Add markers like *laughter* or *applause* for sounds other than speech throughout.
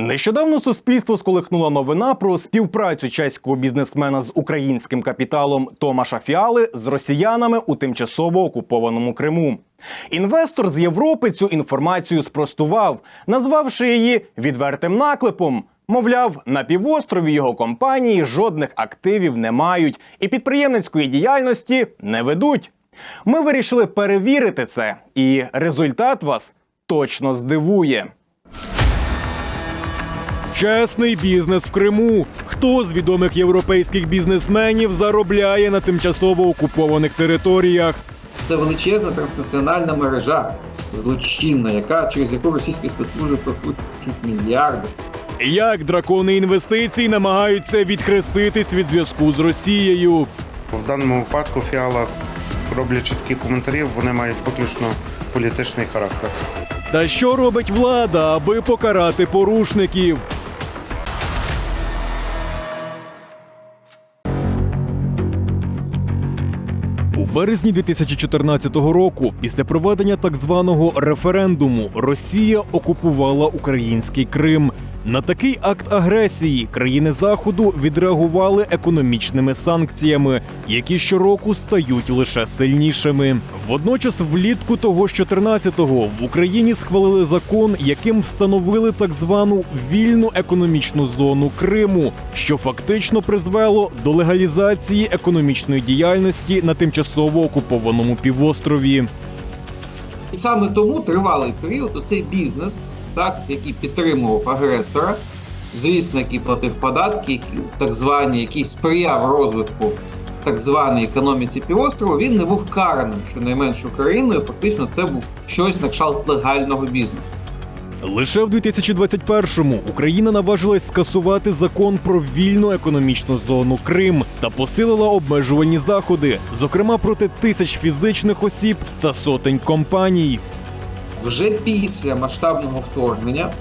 Нещодавно суспільство сколихнула новина про співпрацю чеського бізнесмена з українським капіталом Томаша Фіали з росіянами у тимчасово окупованому Криму. Інвестор з Європи цю інформацію спростував, назвавши її відвертим наклепом. Мовляв, на півострові його компанії жодних активів не мають і підприємницької діяльності не ведуть. Ми вирішили перевірити це, і результат вас точно здивує. Чесний бізнес в Криму. Хто з відомих європейських бізнесменів заробляє на тимчасово окупованих територіях? Це величезна транснаціональна мережа злочинна, яка через яку російські спецслужби прокручують мільярди. Як дракони інвестицій намагаються відхреститись від зв'язку з Росією? В даному випадку фіала, роблячи такі коментарі, вони мають виключно політичний характер. Та що робить влада, аби покарати порушників? Березні 2014 року, після проведення так званого референдуму, Росія окупувала український Крим. На такий акт агресії країни Заходу відреагували економічними санкціями, які щороку стають лише сильнішими. Водночас, влітку того ж 14-го в Україні схвалили закон, яким встановили так звану вільну економічну зону Криму, що фактично призвело до легалізації економічної діяльності на тимчасово окупованому півострові. Саме тому тривалий період оцей бізнес, так, який підтримував агресора, звісно, який платив податки, які так звані, який сприяв розвитку так званої економіці півострову, він не був караним щонайменш Україною. Фактично, це був щось на кшталт легального бізнесу. Лише в 2021-му Україна наважилась скасувати закон про вільну економічну зону Крим та посилила обмежувальні заходи, зокрема проти тисяч фізичних осіб та сотень компаній. Вже після масштабного вторгнення,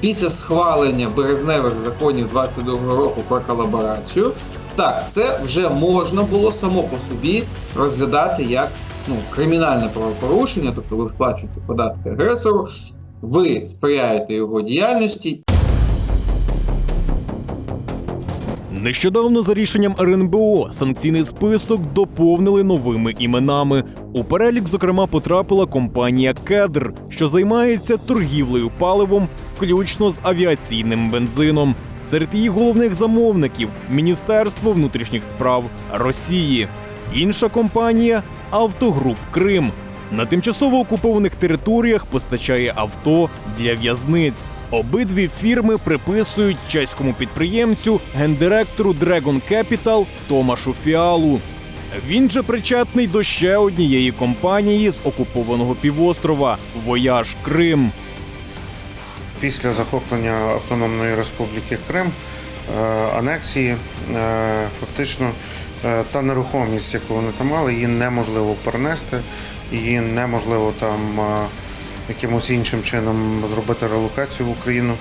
після схвалення березневих законів 22-го року про колаборацію, так, це вже можна було само по собі розглядати як ну, кримінальне правопорушення, тобто ви вплачуєте податки агресору, ви сприяєте його діяльності, Нещодавно за рішенням РНБО санкційний список доповнили новими іменами. У перелік, зокрема, потрапила компанія Кедр, що займається торгівлею паливом, включно з авіаційним бензином. Серед її головних замовників Міністерство внутрішніх справ Росії. Інша компанія Автогруп Крим. На тимчасово окупованих територіях постачає авто для в'язниць. Обидві фірми приписують чеському підприємцю, гендиректору Dragon Capital Томашу Фіалу. Він же причетний до ще однієї компанії з окупованого півострова Вояж Крим. Після захоплення Автономної Республіки Крим, е, анексії, е, фактично е, та нерухомість, яку вони там мали, її неможливо перенести, її неможливо там якимось іншим чином зробити релокацію в Україну.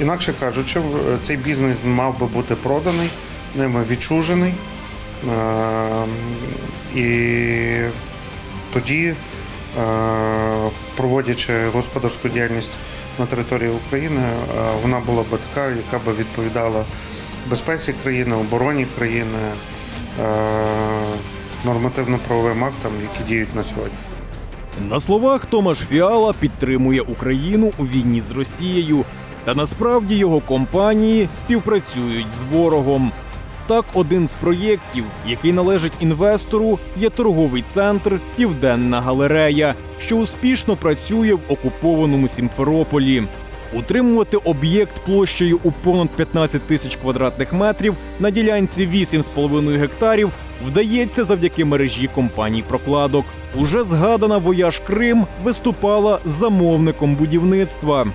Інакше кажучи, в- цей бізнес мав би бути проданий, ними відчужений. Е, І тоді, е, проводячи господарську діяльність на території України, е, вона була б така, яка би відповідала безпеці країни, обороні країни, е, нормативно-правовим актам, які діють на сьогодні. На словах Томаш Фіала підтримує Україну у війні з Росією, та насправді його компанії співпрацюють з ворогом. Так, один з проєктів, який належить інвестору, є торговий центр Південна галерея, що успішно працює в окупованому Сімферополі. Утримувати об'єкт площею у понад 15 тисяч квадратних метрів на ділянці 8,5 гектарів вдається завдяки мережі компаній прокладок. Уже згадана Вояж Крим виступала замовником будівництва.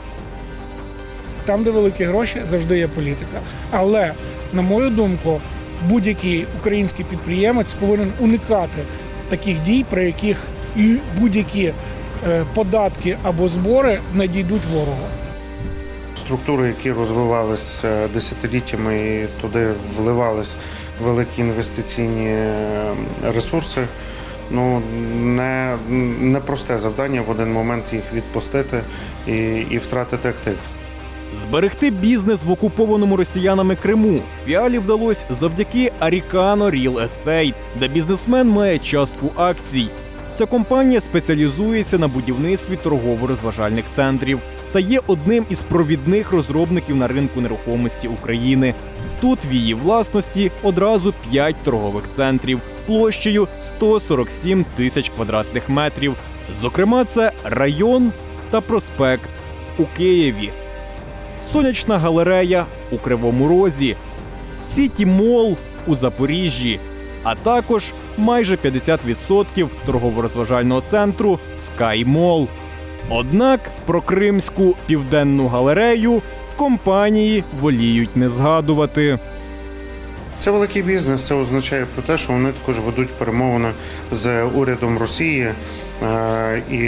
Там, де великі гроші, завжди є політика. Але, на мою думку, будь-який український підприємець повинен уникати таких дій, при яких будь-які е, податки або збори надійдуть ворогу. Структури, які розвивалися десятиліттями і туди вливались великі інвестиційні е, ресурси. Ну не, не просте завдання в один момент їх відпустити і, і втратити актив. Зберегти бізнес в окупованому росіянами Криму Фіалі вдалося завдяки Aricano Real Estate, де бізнесмен має частку акцій. Ця компанія спеціалізується на будівництві торгово-розважальних центрів та є одним із провідних розробників на ринку нерухомості України. Тут в її власності одразу 5 торгових центрів площею 147 тисяч квадратних метрів. Зокрема, це район та проспект у Києві, сонячна галерея у Кривому Розі, Сіті Мол у Запоріжжі, а також майже 50% торгово-розважального центру Sky. Однак про Кримську південну галерею в компанії воліють не згадувати. Це великий бізнес. Це означає про те, що вони також ведуть перемовини з урядом Росії. Е, І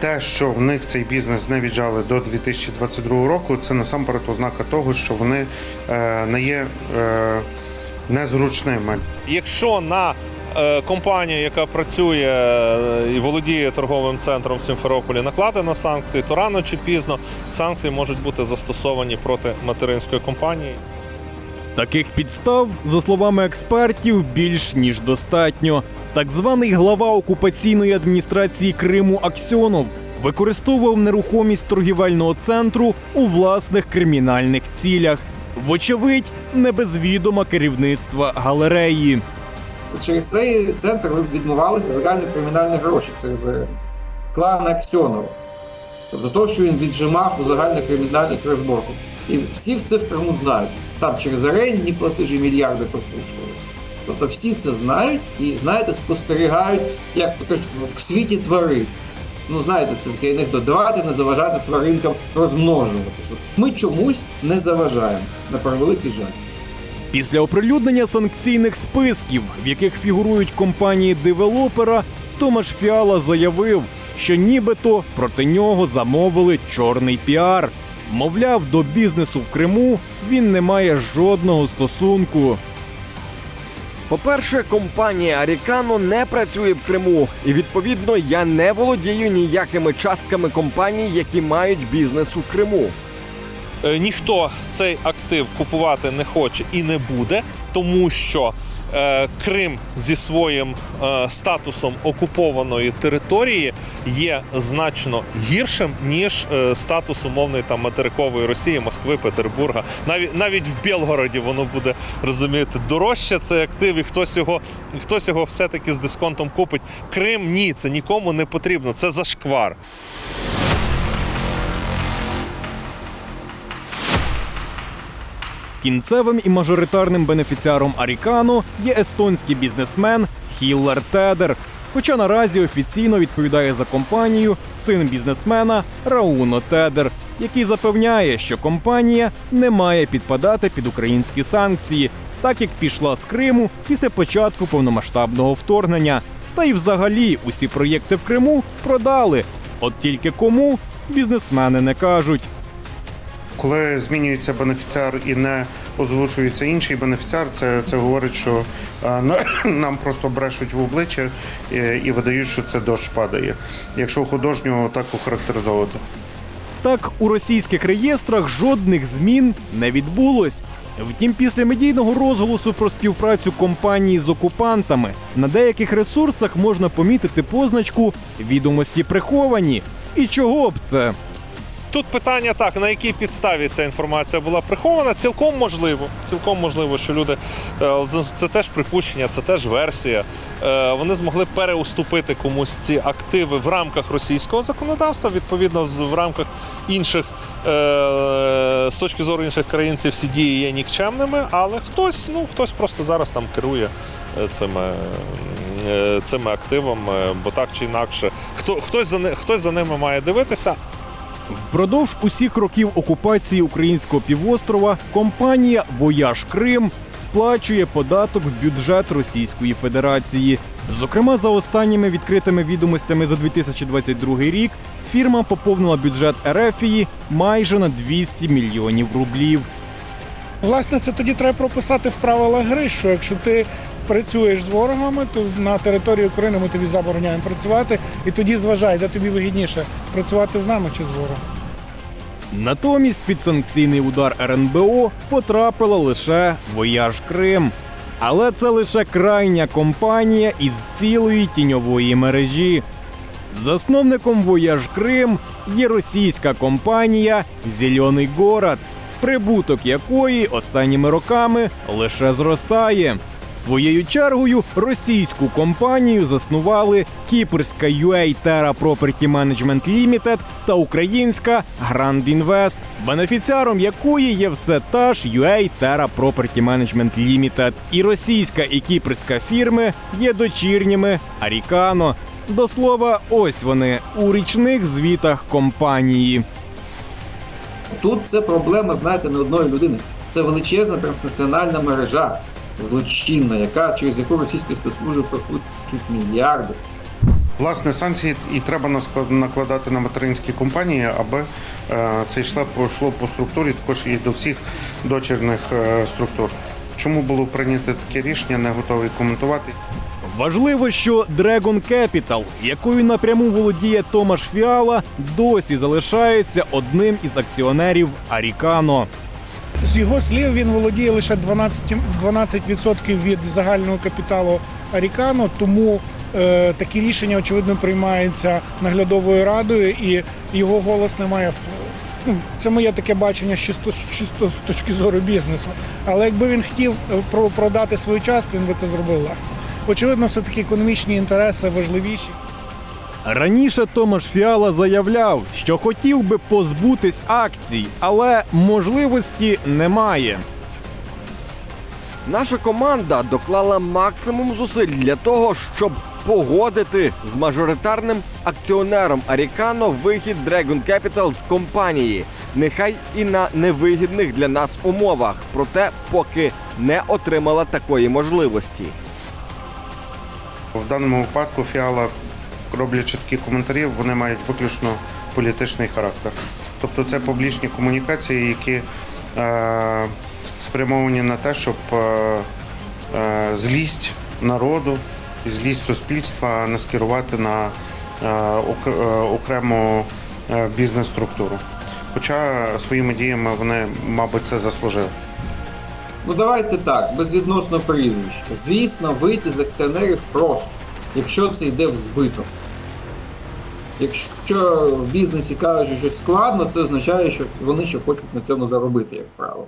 те, що в них цей бізнес не віджали до 2022 року, це насамперед ознака того, що вони е, не є е, незручними. Якщо на е, компанію, яка працює е, і володіє торговим центром в Сімферополі, накладено санкції, то рано чи пізно санкції можуть бути застосовані проти материнської компанії. Таких підстав, за словами експертів, більш ніж достатньо. Так званий глава окупаційної адміністрації Криму Аксьонов використовував нерухомість торгівельного центру у власних кримінальних цілях. Вочевидь, не без відома керівництва галереї. Через цей центр відмивалися загальні кримінальні гроші через е, клан Аксьонова. Тобто того, що він віджимав у загальних кримінальних розборках. І всі це в Криму знають. Там через орендні платежі мільярди прокручувалися. Тобто всі це знають і, знаєте, спостерігають, як в світі тварин. Ну, знаєте, це такий анекдот. Давайте не заважати тваринкам розмножуватися. Ми чомусь не заважаємо, на превеликий жаль. Після оприлюднення санкційних списків, в яких фігурують компанії девелопера, Томаш Фіала заявив, що нібито проти нього замовили чорний піар. Мовляв, до бізнесу в Криму він не має жодного стосунку. По-перше, компанія Арікано не працює в Криму, і відповідно я не володію ніякими частками компаній, які мають бізнес у Криму. Е, Ніхто цей актив купувати не хоче і не буде, тому що Крим зі своїм е, статусом окупованої території є значно гіршим ніж е, статус умовної там материкової Росії, Москви, Петербурга. Навіть навіть в Білгороді воно буде розумієте дорожче цей актив, і хтось його хтось його все-таки з дисконтом купить. Крим ні, це нікому не потрібно. Це зашквар. Кінцевим і мажоритарним бенефіціаром Арікано є естонський бізнесмен Хіллер Тедер. Хоча наразі офіційно відповідає за компанію син бізнесмена Рауно Тедер, який запевняє, що компанія не має підпадати під українські санкції, так як пішла з Криму після початку повномасштабного вторгнення. Та й взагалі усі проєкти в Криму продали. От тільки кому бізнесмени не кажуть. Коли змінюється бенефіціар і не озвучується інший бенефіціар, це, це говорить, що е, на- *coughs* нам просто брешуть в обличчя і, і видають, що це дощ падає. Якщо художнього так охарактеризовувати. Так, у російських реєстрах жодних змін не відбулось. Втім, після медійного розголосу про співпрацю компанії з окупантами на деяких ресурсах можна помітити позначку відомості приховані. І чого б це? Тут питання так, на якій підставі ця інформація була прихована. Цілком можливо. Цілком можливо, що люди е, це- теж припущення, це теж версія. Е, Вони змогли переуступити комусь ці активи в рамках російського законодавства, відповідно, в рамках інших. е, З точки зору інших країн ці всі дії є нікчемними, але хтось, ну хтось просто зараз там керує цими, цими активами, бо так чи інакше, хто хтось за хтось за ними має дивитися, Впродовж усіх років окупації українського півострова компанія Вояж Крим сплачує податок в бюджет Російської Федерації. Зокрема, за останніми відкритими відомостями за 2022 рік фірма поповнила бюджет Ерефії майже на 200 мільйонів рублів. Власне, це тоді треба прописати в правилах гри, що якщо ти працюєш з ворогами, то на території України ми тобі забороняємо працювати, і тоді зважай, де тобі вигідніше працювати з нами чи з ворогом. Натомість під санкційний удар РНБО потрапила лише Вояж Крим. Але це лише крайня компанія із цілої тіньової мережі. Засновником Вояж Крим є російська компанія Зелений Город, прибуток якої останніми роками лише зростає. Своєю чергою російську компанію заснували кіпрська UA Terra Property Management Limited та українська Grand Invest, бенефіціаром якої є все та ж UA Terra Property Management Limited. І російська і кіпрська фірми є дочірніми Арікано. До слова, ось вони у річних звітах компанії. Тут це проблема, знаєте, не одної людини. Це величезна транснаціональна мережа злочинна, яка через яку російські спецслужби прокручують мільярди. Власне, санкції і треба накладати на материнські компанії, аби е, це йшло по, по структурі, також і до всіх дочірних е, структур. Чому було прийнято таке рішення, не готовий коментувати. Важливо, що Dragon Capital, якою напряму володіє Томаш Фіала, досі залишається одним із акціонерів Арікано. З його слів він володіє лише 12, 12% від загального капіталу Арікано, тому е, такі рішення очевидно приймаються наглядовою радою, і його голос не має впливу. Ну, це моє таке бачення чисто, чисто з точки зору бізнесу. Але якби він хотів е, продати свою частку, він би це зробив легко. Очевидно, все таки економічні інтереси важливіші. Раніше Томаш Фіала заявляв, що хотів би позбутись акцій, але можливості немає. Наша команда доклала максимум зусиль для того, щоб погодити з мажоритарним акціонером Арікано вихід Dragon Capital з компанії. Нехай і на невигідних для нас умовах, проте поки не отримала такої можливості. В даному випадку фіала, роблячи такі коментарі, вони мають виключно політичний характер. Тобто це публічні комунікації, які е, спрямовані на те, щоб е, е, злість народу, злість суспільства не скерувати на е, е, окрему е, бізнес-структуру. Хоча своїми діями вони, мабуть, це заслужили. Ну давайте так, безвідносно прізвищ. Звісно, вийти з акціонерів просто, якщо це йде в збиток. Якщо в бізнесі кажуть, що щось складно, це означає, що вони ще хочуть на цьому заробити, як правило.